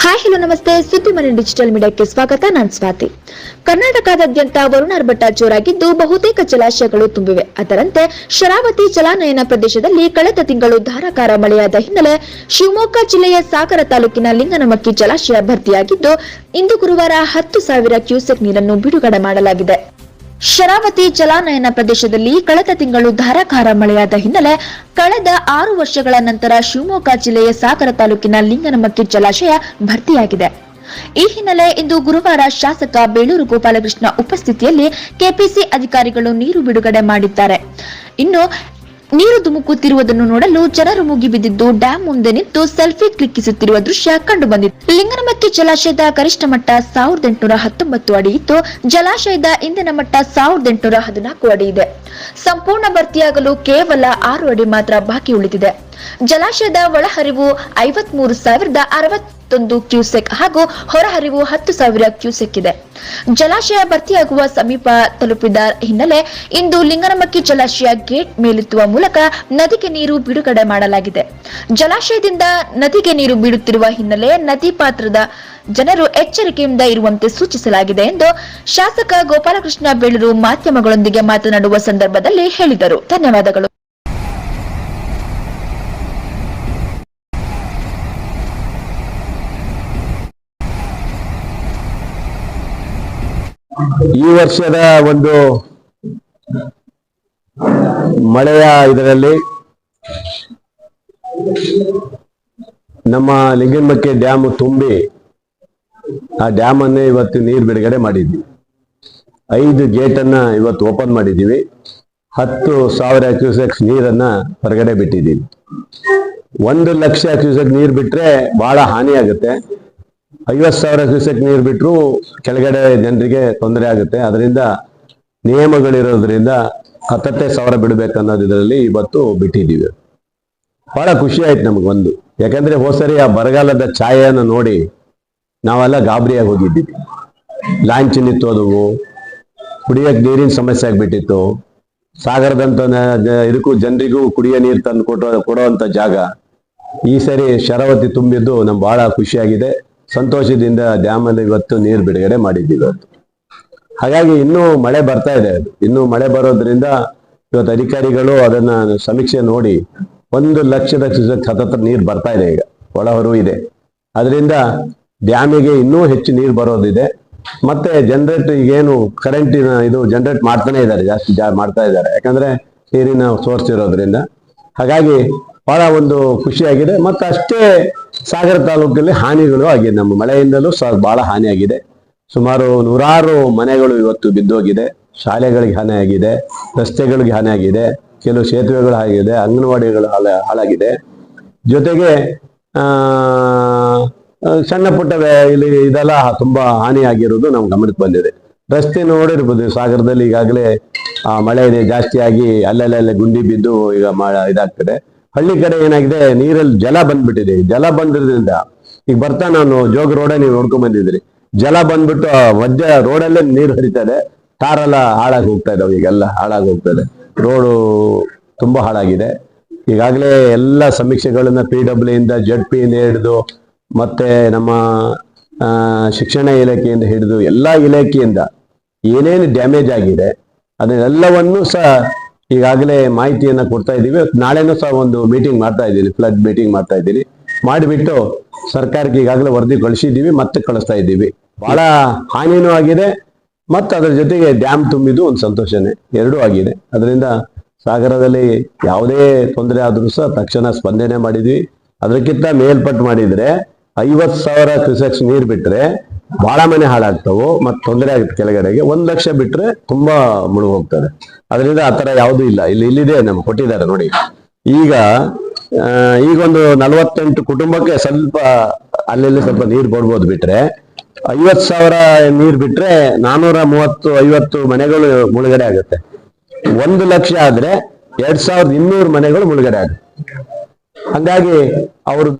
Hi, hello, ನಮಸ್ತೆ. ಸುದ್ದಿ ಮನೆ ಡಿಜಿಟಲ್ ಮೀಡಿಯಾಕ್ಕೆ ಸ್ವಾಗತ. ನಾನು ಸ್ವಾತಿ. ಕರ್ನಾಟಕದಾದ್ಯಂತ ವರುಣಾರ್ಭಟ ಜೋರಾಗಿದ್ದು ಬಹುತೇಕ ಜಲಾಶಯಗಳು ತುಂಬಿವೆ. ಅದರಂತೆ ಶರಾವತಿ ಜಲಾನಯನ ಪ್ರದೇಶದಲ್ಲಿ ಕಳೆದ ತಿಂಗಳು ಧಾರಾಕಾರ ಮಳೆಯಾದ ಹಿನ್ನೆಲೆ ಶಿವಮೊಗ್ಗ ಜಿಲ್ಲೆಯ ಸಾಗರ ತಾಲೂಕಿನ ಲಿಂಗನಮಕ್ಕಿ ಜಲಾಶಯ ಭರ್ತಿಯಾಗಿದ್ದು, ಇಂದು ಗುರುವಾರ ಹತ್ತು ಸಾವಿರ ಕ್ಯೂಸೆಕ್ ನೀರನ್ನು ಬಿಡುಗಡೆ ಮಾಡಲಾಗಿದೆ. ಶರಾವತಿ ಜಲಾನಯನ ಪ್ರದೇಶದಲ್ಲಿ ಕಳೆದ ತಿಂಗಳು ಧಾರಾಕಾರ ಮಳೆಯಾದ ಹಿನ್ನೆಲೆ ಕಳೆದ ಆರು ವರ್ಷಗಳ ನಂತರ ಶಿವಮೊಗ್ಗ ಜಿಲ್ಲೆಯ ಸಾಗರ ತಾಲೂಕಿನ ಲಿಂಗನಮಕ್ಕಿ ಜಲಾಶಯ ಭರ್ತಿಯಾಗಿದೆ. ಈ ಹಿನ್ನೆಲೆ ಇಂದು ಗುರುವಾರ ಶಾಸಕ ಬೇಳೂರು ಗೋಪಾಲಕೃಷ್ಣ ಉಪಸ್ಥಿತಿಯಲ್ಲಿ ಕೆಪಿಸಿ ಅಧಿಕಾರಿಗಳು ನೀರು ಬಿಡುಗಡೆ ಮಾಡಿದ್ದಾರೆ. ಇನ್ನು ನೀರು ಧುಮುಕುತ್ತಿರುವುದನ್ನು ನೋಡಲು ಜನರು ಮುಗಿಬಿದ್ದಿದ್ದು ಡ್ಯಾಂ ಮುಂದೆ ನಿಂತು ಸೆಲ್ಫಿ ಕ್ಲಿಕ್ಕಿಸುತ್ತಿರುವ ದೃಶ್ಯ ಕಂಡು ಬಂದಿತ್ತು. ಲಿಂಗನಮಕ್ಕಿ ಜಲಾಶಯದ ಗರಿಷ್ಠ ಮಟ್ಟ ಸಾವಿರದ ಎಂಟುನೂರ ಹತ್ತೊಂಬತ್ತು ಅಡಿ ಇತ್ತು. ಜಲಾಶಯದ ಇಂದಿನ ಮಟ್ಟ ಸಾವಿರದ ಎಂಟುನೂರ ಹದಿನಾಲ್ಕು ಅಡಿ ಇದೆ. ಸಂಪೂರ್ಣ ಭರ್ತಿಯಾಗಲು ಕೇವಲ ಆರು ಅಡಿ ಮಾತ್ರ ಬಾಕಿ ಉಳಿದಿದೆ. ಜಲಾಶಯದ ಒಳಹರಿವು ಐವತ್ಮೂರು ಸಾವಿರದ ಅರವತ್ತೊಂದು ಕ್ಯೂಸೆಕ್ ಹಾಗೂ ಹೊರಹರಿವು ಹತ್ತು ಸಾವಿರ ಕ್ಯೂಸೆಕ್ ಇದೆ. ಜಲಾಶಯ ಭರ್ತಿಯಾಗುವ ಸಮೀಪ ತಲುಪಿದ ಹಿನ್ನೆಲೆ ಇಂದು ಲಿಂಗನಮಕ್ಕಿ ಜಲಾಶಯ ಗೇಟ್ ಮೇಲೆತ್ತುವ ಮೂಲಕ ನದಿಗೆ ನೀರು ಬಿಡುಗಡೆ ಮಾಡಲಾಗಿದೆ. ಜಲಾಶಯದಿಂದ ನದಿಗೆ ನೀರು ಬಿಡುತ್ತಿರುವ ಹಿನ್ನೆಲೆ ನದಿ ಪಾತ್ರದ ಜನರು ಎಚ್ಚರಿಕೆಯಿಂದ ಇರುವಂತೆ ಸೂಚಿಸಲಾಗಿದೆ ಎಂದು ಶಾಸಕ ಗೋಪಾಲಕೃಷ್ಣ ಬೇಳೂರು ಮಾಧ್ಯಮಗಳೊಂದಿಗೆ ಮಾತನಾಡುವ ಸಂದರ್ಭದಲ್ಲಿ ಹೇಳಿದರು. ಧನ್ಯವಾದಗಳು. ಈ ವರ್ಷದ ಒಂದು ಮಳೆಯ ಇದರಲ್ಲಿ ನಮ್ಮ ಲಿಂಗನಮಕ್ಕಿ ಡ್ಯಾಮ್ ತುಂಬಿ ಆ ಡ್ಯಾಮ್ ಅನ್ನೇ ಇವತ್ತು ನೀರು ಬಿಡುಗಡೆ ಮಾಡಿದ್ವಿ. ಐದು ಗೇಟ್ ಅನ್ನ ಇವತ್ತು ಓಪನ್ ಮಾಡಿದ್ದೀವಿ. ಹತ್ತು ಸಾವಿರ ಕ್ಯೂಸೆಕ್ಸ್ ನೀರನ್ನ ಹೊರಗಡೆ ಬಿಟ್ಟಿದ್ದೀವಿ. ಒಂದು ಲಕ್ಷ ಕ್ಯೂಸೆಕ್ ನೀರು ಬಿಟ್ರೆ ಬಹಳ ಹಾನಿ ಆಗುತ್ತೆ. ಐವತ್ತು ಸಾವಿರ ಕ್ಯೂಸೆಕ್ ನೀರು ಬಿಟ್ಟರು ಕೆಳಗಡೆ ಜನರಿಗೆ ತೊಂದರೆ ಆಗುತ್ತೆ. ಅದರಿಂದ ನಿಯಮಗಳಿರೋದ್ರಿಂದ ಹತ್ತತ್ತೇ ಸಾವಿರ ಬಿಡಬೇಕು ಅನ್ನೋದು ಇದರಲ್ಲಿ ಇವತ್ತು ಬಿಟ್ಟಿದ್ದೀವಿ. ಬಹಳ ಖುಷಿ ಆಯ್ತು ನಮಗೊಂದು ಯಾಕಂದ್ರೆ ಹೋಸರಿ ಆ ಬರಗಾಲದ ಛಾಯೆಯನ್ನು ನೋಡಿ ನಾವೆಲ್ಲ ಗಾಬರಿಯಾಗಿ ಹೋಗಿದ್ದೀವಿ. ಲಾಂಚ್ ಅದು ಕುಡಿಯಕ್ಕೆ ನೀರಿನ ಸಮಸ್ಯೆ ಆಗಿಬಿಟ್ಟಿತ್ತು. ಸಾಗರದಂತ ಇದಕ್ಕೂ ಜನರಿಗೂ ಕುಡಿಯೋ ನೀರು ತಂದು ಕೊಟ್ಟೋ ಕೊಡುವಂತ ಜಾಗ ಈ ಸರಿ ಶರಾವತಿ ತುಂಬಿದ್ದು ನಮ್ಗೆ ಬಹಳ ಖುಷಿಯಾಗಿದೆ. ಸಂತೋಷದಿಂದ ಡ್ಯಾಮ್ ಅಲ್ಲಿ ಇವತ್ತು ನೀರು ಬಿಡುಗಡೆ ಮಾಡಿದ್ದೀವಿ ಇವತ್ತು. ಹಾಗಾಗಿ ಇನ್ನೂ ಮಳೆ ಬರ್ತಾ ಇದೆ. ಇನ್ನೂ ಮಳೆ ಬರೋದ್ರಿಂದ ಇವತ್ತು ಅಧಿಕಾರಿಗಳು ಅದನ್ನ ಸಮೀಕ್ಷೆ ನೋಡಿ ಒಂದು ಲಕ್ಷದ ಸತತ ನೀರು ಬರ್ತಾ ಇದೆ ಈಗ. ಒಳಹೊರು ಇದೆ. ಅದರಿಂದ ಡ್ಯಾಮಿಗೆ ಇನ್ನೂ ಹೆಚ್ಚು ನೀರು ಬರೋದಿದೆ. ಮತ್ತೆ ಜನರೇಟ್ ಈಗೇನು ಕರೆಂಟಿನ ಇದು ಜನರೇಟ್ ಮಾಡ್ತಾನೆ ಇದ್ದಾರೆ, ಜಾಸ್ತಿ ಜಾ ಮಾಡ್ತಾ ಇದ್ದಾರೆ. ಯಾಕಂದ್ರೆ ನೀರಿನ ಸೋರ್ಸ್ ಇರೋದ್ರಿಂದ. ಹಾಗಾಗಿ ಬಹಳ ಒಂದು ಖುಷಿಯಾಗಿದೆ. ಮತ್ತೆ ಅಷ್ಟೇ ಸಾಗರ ತಾಲೂಕಲ್ಲಿ ಹಾನಿಗಳು ಆಗಿದೆ. ನಮ್ಮ ಮಳೆಯಿಂದಲೂ ಸಹ ಬಹಳ ಹಾನಿಯಾಗಿದೆ. ಸುಮಾರು ನೂರಾರು ಮನೆಗಳು ಇವತ್ತು ಬಿದ್ದೋಗಿದೆ. ಶಾಲೆಗಳಿಗೆ ಹಾನಿಯಾಗಿದೆ. ರಸ್ತೆಗಳಿಗೆ ಹಾನಿಯಾಗಿದೆ. ಕೆಲವು ಸೇತುವೆಗಳು ಆಗಿದೆ ಅಂಗನವಾಡಿಗಳು ಹಾಳ, ಹಾಳಾಗಿದೆ. ಜೊತೆಗೆ ಸಣ್ಣ ಪುಟ್ಟ ಇಲ್ಲಿ ಇದೆಲ್ಲ ತುಂಬಾ ಹಾನಿಯಾಗಿರೋದು ನಮ್ಮ ನಮ್ ಗಮನಕ್ಕೆ ಬಂದಿದೆ. ರಸ್ತೆ ನೋಡಿರ್ಬೋದು. ಸಾಗರದಲ್ಲಿ ಈಗಾಗಲೇ, ಆ, ಮಳೆ ಇದೆ. ಜಾಸ್ತಿ ಆಗಿ ಅಲ್ಲಲ್ಲೇ ಗುಂಡಿ ಬಿದ್ದು ಈಗ ಮಾ ಇದಾಗ್ತದೆ. ಹಳ್ಳಿ ಕಡೆ ಏನಾಗಿದೆ, ನೀರಲ್ಲಿ ಜಲ ಬಂದ್ಬಿಟ್ಟಿದೆ. ಜಲ ಬಂದಿರೋದ್ರಿಂದ, ಈಗ ಬರ್ತಾ ನಾನು ಜೋಗ ರೋಡ ನೀವು ನೋಡ್ಕೊಂಡ್ ಬಂದಿದ್ರಿ ಜಲ ಬಂದ್ಬಿಟ್ಟು ಮಧ್ಯ ರೋಡಲ್ಲೇ ನೀರು ಇದೆ. ತಾರೆಲ್ಲ ಹಾಳಾಗಿ ಹೋಗ್ತಾ ಇದಾವೆ, ಈಗೆಲ್ಲ ಹಾಳಾಗಿ ಇದೆ. ರೋಡು ತುಂಬಾ ಹಾಳಾಗಿದೆ. ಈಗಾಗಲೇ ಎಲ್ಲ ಸಮೀಕ್ಷೆಗಳನ್ನ ಪಿ ಡಬ್ಲ್ಯೂ ಇಂದ ಜಡ್ ಪಿ ಇಂದ ಹಿಡಿದು, ಮತ್ತೆ ನಮ್ಮ ಶಿಕ್ಷಣ ಇಲಾಖೆಯಿಂದ ಹಿಡಿದು, ಎಲ್ಲಾ ಇಲಾಖೆಯಿಂದ ಏನೇನು ಡ್ಯಾಮೇಜ್ ಆಗಿದೆ, ಅದನ್ನೆಲ್ಲವನ್ನು ಸಹ ಈಗಾಗಲೇ ಮಾಹಿತಿಯನ್ನ ಕೊಡ್ತಾ ಇದ್ದೀವಿ. ನಾಳೆನೂ ಸಹ ಒಂದು ಮೀಟಿಂಗ್ ಮಾಡ್ತಾ ಇದ್ದೀನಿ. ಫ್ಲಡ್ ಮೀಟಿಂಗ್ ಮಾಡ್ತಾ ಇದ್ದೀನಿ. ಮಾಡಿಬಿಟ್ಟು ಸರ್ಕಾರಕ್ಕೆ ಈಗಾಗಲೇ ವರದಿ ಕಳಿಸಿದ್ದೀವಿ, ಮತ್ತೆ ಕಳಿಸ್ತಾ ಇದ್ದೀವಿ. ಬಹಳ ಹಾನಿನೂ ಆಗಿದೆ, ಮತ್ತು ಅದರ ಜೊತೆಗೆ ಡ್ಯಾಮ್ ತುಂಬಿದ್ದು ಒಂದು ಸಂತೋಷನೇ. ಎರಡೂ ಆಗಿದೆ. ಅದರಿಂದ ಸಾಗರದಲ್ಲಿ ಯಾವುದೇ ತೊಂದರೆ ಆದರೂ ಸಹ ತಕ್ಷಣ ಸ್ಪಂದನೆ ಮಾಡಿದ್ವಿ. ಅದಕ್ಕಿಂತ ಮೇಲ್ಪಟ್ಟು ಮಾಡಿದ್ರೆ ಐವತ್ತು ಸಾವಿರ ಕ್ಯೂಸೆಕ್ಸ್ ನೀರು ಬಿಟ್ರೆ ಬಹಳ ಮನೆ ಹಾಳಾಗ್ತವು ಮತ್ತೆ ತೊಂದರೆ ಆಗುತ್ತೆ ಕೆಳಗಡೆಗೆ, ಒಂದ್ ಲಕ್ಷ ಬಿಟ್ರೆ ತುಂಬಾ ಮುಳುಗೋಗ್ತದೆ. ಅದರಿಂದ ಆ ತರ ಯಾವುದೂ ಇಲ್ಲ. ಇಲ್ಲಿ ಇಲ್ಲಿದೆ ನಮ್ಗೆ ಕೊಟ್ಟಿದ್ದಾರೆ ನೋಡಿ. ಈಗ ಈಗ ಈಗೊಂದು ನಲವತ್ತೆಂಟು ಕುಟುಂಬಕ್ಕೆ ಸ್ವಲ್ಪ ಅಲ್ಲೆಲ್ಲಿ ಸ್ವಲ್ಪ ನೀರು ಕೊಡ್ಬೋದು ಬಿಟ್ರೆ ಐವತ್ ಸಾವಿರ ನೀರ್ ಬಿಟ್ರೆ ನಾನೂರ ಮೂವತ್ತು, ಐವತ್ತು ಮನೆಗಳು ಮುಳುಗಡೆ ಆಗುತ್ತೆ. ಒಂದು ಲಕ್ಷ ಆದ್ರೆ ಎರಡ್ ಸಾವಿರದ ಇನ್ನೂರು ಮನೆಗಳು ಮುಳುಗಡೆ ಆಗುತ್ತೆ. ಹಂಗಾಗಿ ಅವರು